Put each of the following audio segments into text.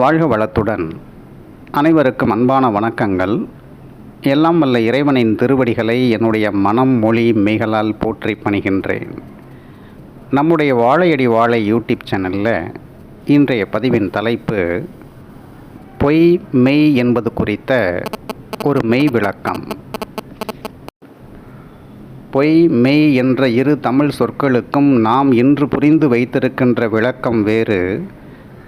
வாழ்க வளத்துடன். அனைவருக்கும் அன்பான வணக்கங்கள். எல்லாம் வல்ல இறைவனின் திருவடிகளை என்னுடைய மனம் மொழி மெய்களால் போற்றி பணிகின்றேன். நம்முடைய வாழையடி வாழை யூடியூப் சேனலில் இன்றைய பதிவின் தலைப்பு பொய் மெய் என்பது குறித்த ஒரு மெய் விளக்கம். பொய் மெய் என்ற இரு தமிழ் சொற்களுக்கும் நாம் இன்று புரிந்து வைத்திருக்கின்ற விளக்கம் வேறு.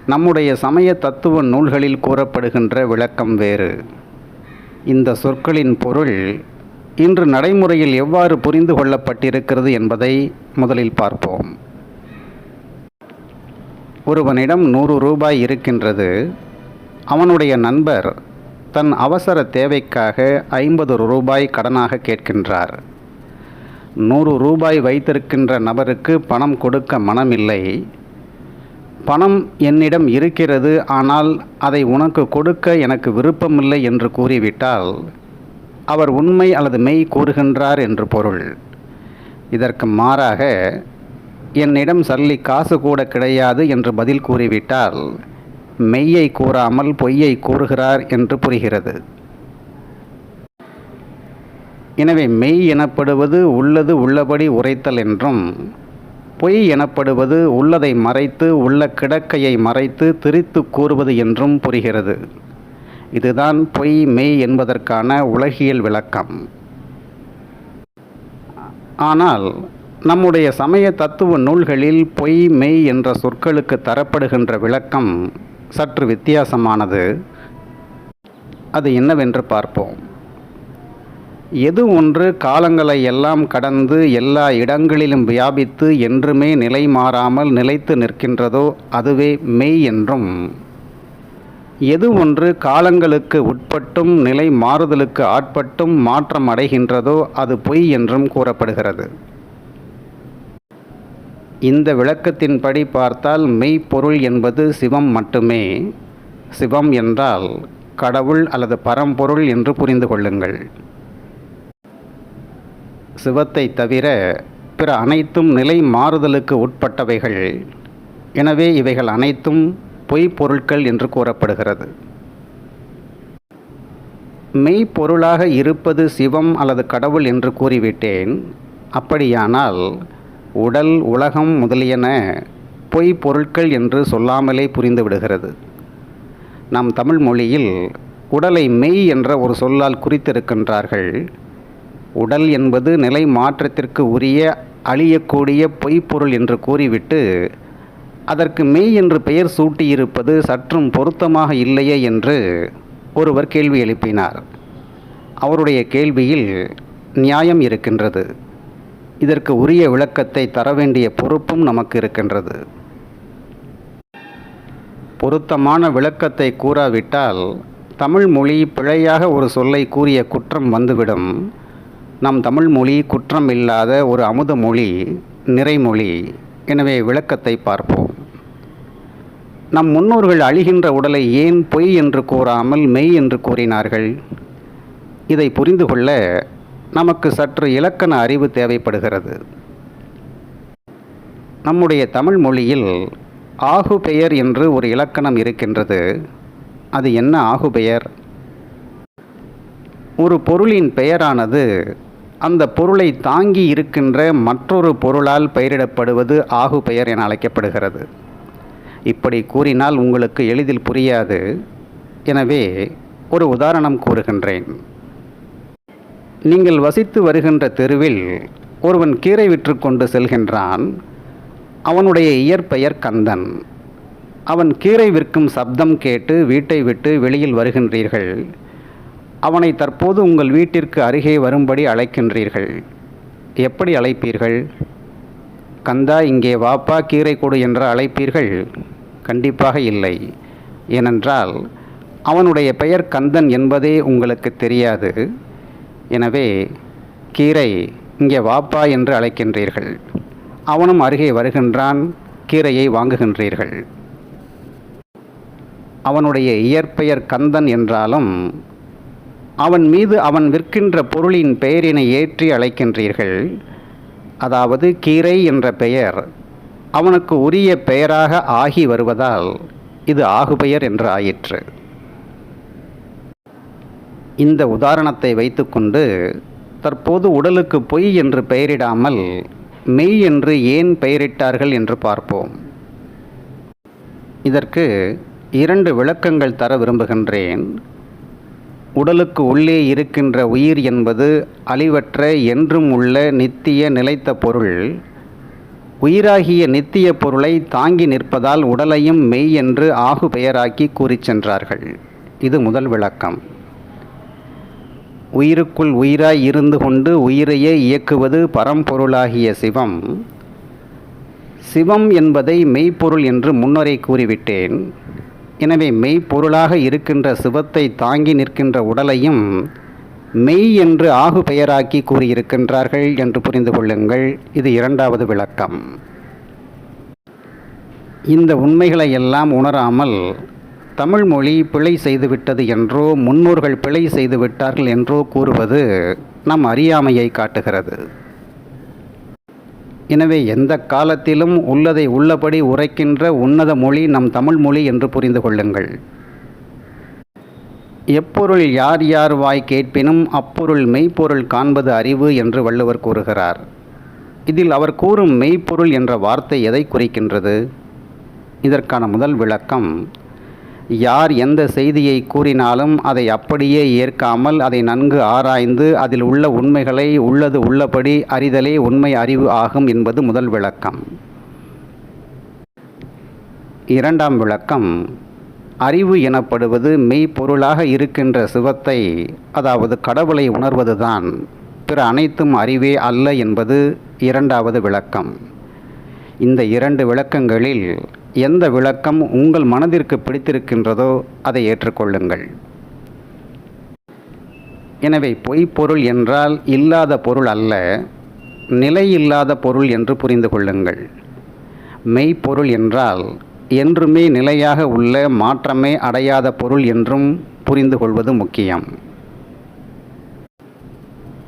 நம்முடைய சமய தத்துவ நூல்களில் கூறப்படுகின்ற விளக்கம் வேறு. இந்த சொற்களின் பொருள் இன்று நடைமுறையில் எவ்வாறு புரிந்து கொள்ளப்பட்டிருக்கிறது என்பதை முதலில் பார்ப்போம். ஒருவனிடம் நூறு ரூபாய் இருக்கின்றது. அவனுடைய நண்பர் தன் அவசர தேவைக்காக ஐம்பது ரூபாய் கடனாக கேட்கின்றார். நூறு ரூபாய் வைத்திருக்கின்ற நபருக்கு பணம் கொடுக்க மனமில்லை. பணம் என்னிடம் இருக்கிறது ஆனால் அதை உனக்கு கொடுக்க எனக்கு விருப்பமில்லை என்று கூறிவிட்டால் அவர் உண்மை அல்லது மெய் கூறுகின்றார் என்று பொருள். இதற்கு மாறாக என்னிடம் சல்லி காசு கூட கிடையாது என்று பதில் கூறிவிட்டால் மெய்யை கூறாமல் பொய்யை கூறுகிறார் என்று புரிகிறது. எனவே மெய் எனப்படுவது உள்ளது உள்ளபடி உரைத்தல் என்றும் பொய் எனப்படுவது உள்ளதை மறைத்து உள்ள கிடக்கையை மறைத்து திரித்து கூறுவது என்றும் புரிகிறது. இதுதான் பொய் மெய் என்பதற்கான உலகியல் விளக்கம். ஆனால் நம்முடைய சமய தத்துவ நூல்களில் பொய் மெய் என்ற சொற்களுக்கு தரப்படுகின்ற விளக்கம் சற்று வித்தியாசமானது. அது என்னவென்று பார்ப்போம். எது ஒன்று காலங்களை எல்லாம் கடந்து எல்லா இடங்களிலும் வியாபித்து என்றுமே நிலை மாறாமல் நிலைத்து நிற்கின்றதோ அதுவே மெய் என்றும். எது ஒன்று காலங்களுக்கு உட்பட்டும் நிலை மாறுதலுக்கு ஆட்பட்டும் மாற்றம் அடைகின்றதோ அது பொய் என்றும் கூறப்படுகிறது. இந்த விளக்கத்தின்படி பார்த்தால் மெய்ப்பொருள் என்பது சிவம் மட்டுமே. சிவம் என்றால் கடவுள் அல்லது பரம்பொருள் என்று புரிந்து கொள்ளுங்கள். சிவத்தை தவிர பிற அனைத்தும் நிலை மாறுதலுக்கு உட்பட்டவைகள். எனவே இவைகள் அனைத்தும் பொய் பொருட்கள் என்று கூறப்படுகிறது. மெய்ப்பொருளாக இருப்பது சிவம் அல்லது கடவுள் என்று கூறிவிட்டேன். அப்படியானால் உடல் உலகம் முதலியன பொய் பொருட்கள் என்று சொல்லாமலே புரிந்துவிடுகிறது. நம் தமிழ் மொழியில் உடலை மெய் என்ற ஒரு சொல்லால் குறித்திருக்கின்றார்கள். உடல் என்பது நிலை மாற்றத்திற்கு உரிய அழியக்கூடிய பொய்ப்பொருள் என்று கூறிவிட்டு அதற்கு மெய் என்று பெயர் சூட்டியிருப்பது சற்றும் பொருத்தமாக இல்லையே என்று ஒருவர் கேள்வி எழுப்பினார். அவருடைய கேள்வியில் நியாயம் இருக்கின்றது. இதற்கு உரிய விளக்கத்தை தர வேண்டிய பொறுப்பும் நமக்கு இருக்கின்றது. பொருத்தமான விளக்கத்தை கூறாவிட்டால் தமிழ் மொழி பிழையாக ஒரு சொல்லை கூறிய குற்றம் வந்துவிடும். நம் தமிழ் மொழி குற்றம் இல்லாத ஒரு அமுத மொழி நிறைமொழி எனவே விளக்கத்தை பார்ப்போம். நம் முன்னோர்கள் அழிகின்ற உடலை ஏன் பொய் என்று கூறாமல் மெய் என்று கூறினார்கள்? இதை புரிந்து கொள்ள நமக்கு சற்று இலக்கண அறிவு தேவைப்படுகிறது. நம்முடைய தமிழ் மொழியில் ஆகு பெயர் என்று ஒரு இலக்கணம் இருக்கின்றது. அது என்ன ஆகு பெயர்? ஒரு பொருளின் பெயரானது அந்த பொருளை தாங்கி இருக்கின்ற மற்றொரு பொருளால் பெயரிடப்படுவது ஆகு பெயர் என அழைக்கப்படுகிறது. இப்படி கூறினால் உங்களுக்கு எளிதில் புரியாது. எனவே ஒரு உதாரணம் கூறுகின்றேன். நீங்கள் வசித்து வருகின்ற தெருவில் ஒருவன் கீரை விற்று கொண்டு செல்கின்றான். அவனுடைய இயற்பெயர் கந்தன். அவன் கீரை விற்கும் சப்தம் கேட்டு வீட்டை விட்டு வெளியில் வருகின்றீர்கள். அவனை தற்போது உங்கள் வீட்டிற்கு அருகே வரும்படி அழைக்கின்றீர்கள். எப்படி அழைப்பீர்கள்? கந்தா இங்கே வாப்பா கீரை கொடு என்று அழைப்பீர்கள்? கண்டிப்பாக இல்லை. ஏனென்றால் அவனுடைய பெயர் கந்தன் என்பதே உங்களுக்கு தெரியாது. எனவே கீரை இங்கே வாப்பா என்று அழைக்கின்றீர்கள். அவனும் அருகே வருகின்றான் கீரையை வாங்குகின்றீர்கள். அவனுடைய இயற்பெயர் கந்தன் என்றாலும் அவன் மீது அவன் விற்கின்ற பொருளின் பெயரினை ஏற்றி அழைக்கின்றீர்கள். அதாவது கீரை என்ற பெயர் அவனுக்கு உரிய பெயராக ஆகி வருவதால் இது ஆகுபெயர் என்று ஆயிற்று. இந்த உதாரணத்தை வைத்துக்கொண்டு தற்போது உடலுக்கு பொய் என்று பெயரிடாமல் மெய் என்று ஏன் பெயரிட்டார்கள் என்று பார்ப்போம். இதற்கு இரண்டு விளக்கங்கள் தர விரும்புகின்றேன். உடலுக்கு உள்ளே இருக்கின்ற உயிர் என்பது அழிவற்ற என்றும் உள்ள நித்திய நிலைத்த பொருள். உயிராகிய நித்திய பொருளை தாங்கி நிற்பதால் உடலையும் மெய் என்று ஆகு பெயராக்கி கூறிச் சென்றார்கள். இது முதல் விளக்கம். உயிருக்குள் உயிராய் இருந்து கொண்டு உயிரையே இயக்குவது பரம்பொருளாகிய சிவம். சிவம் என்பதை மெய்ப்பொருள் என்று முன்னரே கூறிவிட்டேன். எனவே மெய்ப்பொருளாக இருக்கின்ற சிவத்தை தாங்கி நிற்கின்ற உடலையும் மெய் என்று ஆகு பெயராக்கி கூறியிருக்கின்றார்கள் என்று புரிந்து கொள்ளுங்கள். இது இரண்டாவது விளக்கம். இந்த உண்மைகளை எல்லாம் உணராமல் தமிழ் மொழி பிழை செய்துவிட்டது என்றோ முன்னோர்கள் பிழை செய்துவிட்டார்கள் என்றோ கூறுவது நம் அறியாமையை காட்டுகிறது. எனவே எந்த காலத்திலும் உள்ளதை உள்ளபடி உரைக்கின்ற உன்னத மொழி நம் தமிழ் மொழி என்று புரிந்து கொள்ளுங்கள். எப்பொருள் யார் யார் வாய் கேட்பினும் அப்பொருள் மெய்ப்பொருள் காண்பது அறிவு என்று வள்ளுவர் கூறுகிறார். இதில் அவர் கூறும் மெய்ப்பொருள் என்ற வார்த்தை எதை குறிக்கின்றது? இதற்கான முதல் விளக்கம் யார் எந்த செய்தியை கூறினாலும் அதை அப்படியே ஏற்காமல் அதை நன்கு ஆராய்ந்து அதில் உள்ள உண்மைகளை உள்ளது உள்ளபடி அறிதலே உண்மை அறிவு ஆகும் என்பது முதல் விளக்கம். இரண்டாம் விளக்கம் அறிவு எனப்படுவது மெய்ப்பொருளாக இருக்கின்ற சிவத்தை அதாவது கடவுளை உணர்வதுதான். பிற அனைத்தும் அறிவே அல்ல என்பது இரண்டாவது விளக்கம். இந்த இரண்டு விளக்கங்களில் எந்த விளக்கம் உங்கள் மனதிற்கு பிடித்திருக்கின்றதோ அதை ஏற்றுக்கொள்ளுங்கள். எனவே பொய்ப்பொருள் என்றால் இல்லாத பொருள் அல்ல நிலை இல்லாத பொருள் என்று புரிந்து கொள்ளுங்கள். மெய்ப்பொருள் என்றால் என்றுமே நிலையாக உள்ள மாற்றமே அடையாத பொருள் என்றும் புரிந்து கொள்வது முக்கியம்.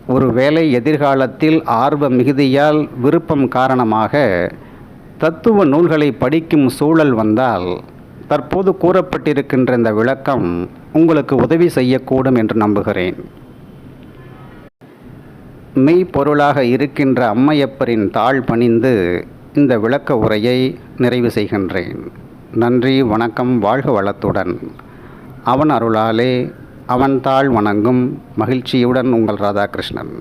ஒருவேளை எதிர்காலத்தில் ஆர்வ மிகுதியால் விருப்பம் காரணமாக தத்துவ நூல்களை படிக்கும் சூழல் வந்தால் தற்போது கூறப்பட்டிருக்கின்ற இந்த விளக்கம் உங்களுக்கு உதவி செய்யக்கூடும் என்று நம்புகிறேன். மெய்ப்பொருளாக இருக்கின்ற அம்மையப்பரின் தாழ் பணிந்து இந்த விளக்க உரையை நிறைவு செய்கின்றேன். நன்றி வணக்கம் வாழ்க வளத்துடன். அவன் அருளாலே அவன் தாழ் வணங்கும் மகிழ்ச்சியுடன் உங்கள் ராதாகிருஷ்ணன்.